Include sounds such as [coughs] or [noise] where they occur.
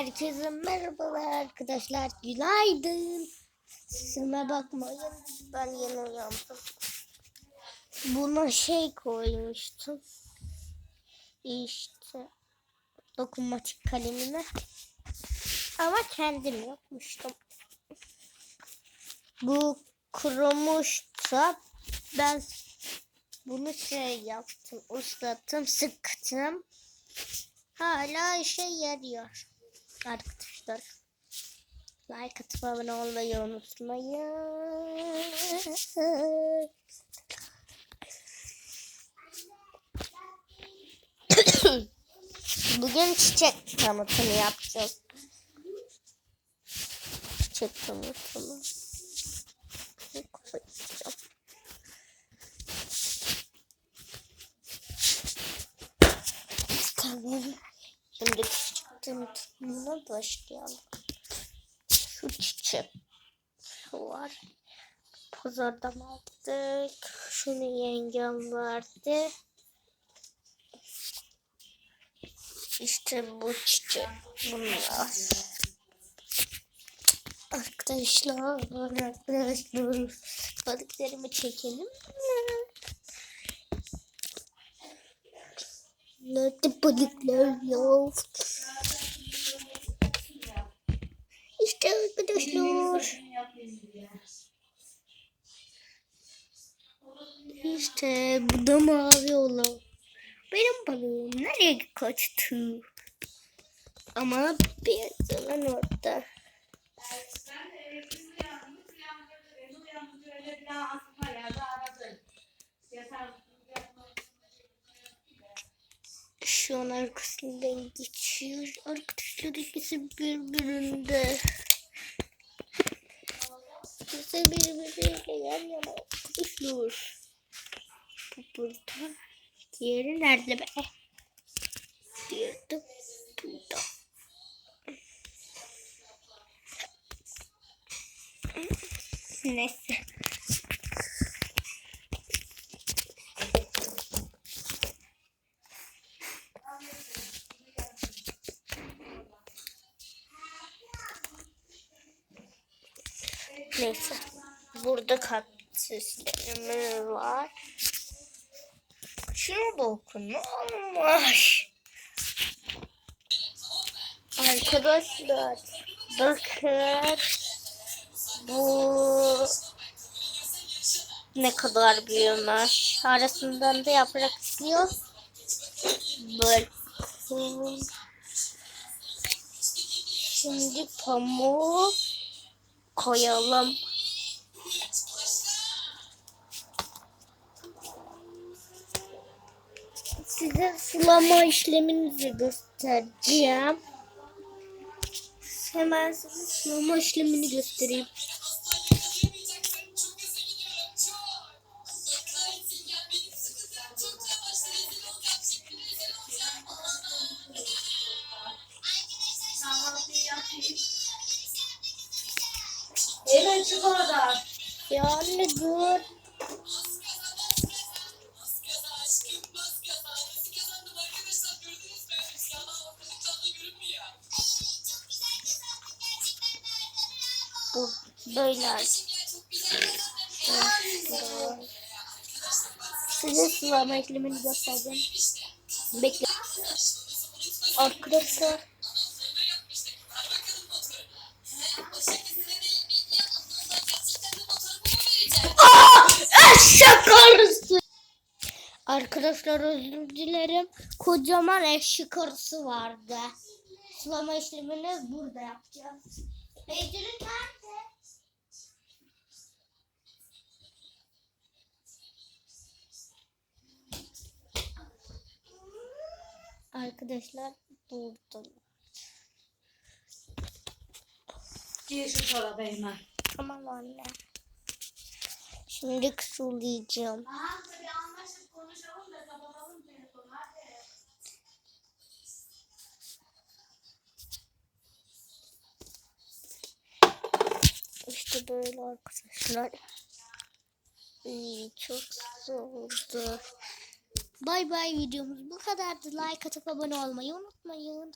Herkese merhabalar arkadaşlar. Günaydın. Sesime bakmayın. Ben yeni uyandım. Buna şey koymuştum. İşte dokunmatik kalemime. Ama kendim yapmıştım. Bu kurumuşsa ben bunu şey yaptım. Islattım, sıktım. Hala işe yarıyor. Arkadaşlar. Like atıp abone olmayı unutmayın. [coughs] Bugün çiçek tanıtımı yapacağız. Çiçek tanıtımı. Koyacağım. Tamam. Şimdi çiçek tanıtımına başlayalım. Şu çiçek. Şu var. Pazardan aldık. Şunu yengem verdi. İşte bu çiçek. Bunlar. Arkadaşlar, arkadaşlar. Balıklarımı çekelim. Nerede balıklar ya? İşte bu da mavi olan. Benim balığım nereye kaçtı? Ama beyaz olan orada. Şu an arkasından geçiyor. Arkadaşlar ikisi birbirinde. İkisi birbiriyle yan yana arkadaşlar. Bu burada. Diğeri nerede be? Diğeri de burada. Neyse. Neyse. Burada kaktüslerimiz var. Şunu da okunmuş. Arkadaşlar bakın bu ne kadar büyümüş. Arasından da yaprak çıkıyor. Bakın. Şimdi pamuğu koyalım. Size sulama işleminizi göstereceğim. Hemen size sulama işlemini göstereyim. Evet çık oradan. Ya anne dur. Bu böyle. Size sulama işlemini göstereceğim. Bekle. Arkadaşlar. Arkadaşlar özür dilerim. Kocaman eşek arısı vardı. Sulama işlemini burada yapacağız. Beceri nerede? Arkadaşlar burada. Gir şu çorabı hemen. Tamam anne. Şimdi sulayacağım. Aha böyle arkadaşlar. İyi, çok oldu. Bay bay videomuz bu kadardı. Like atıp abone olmayı unutmayın.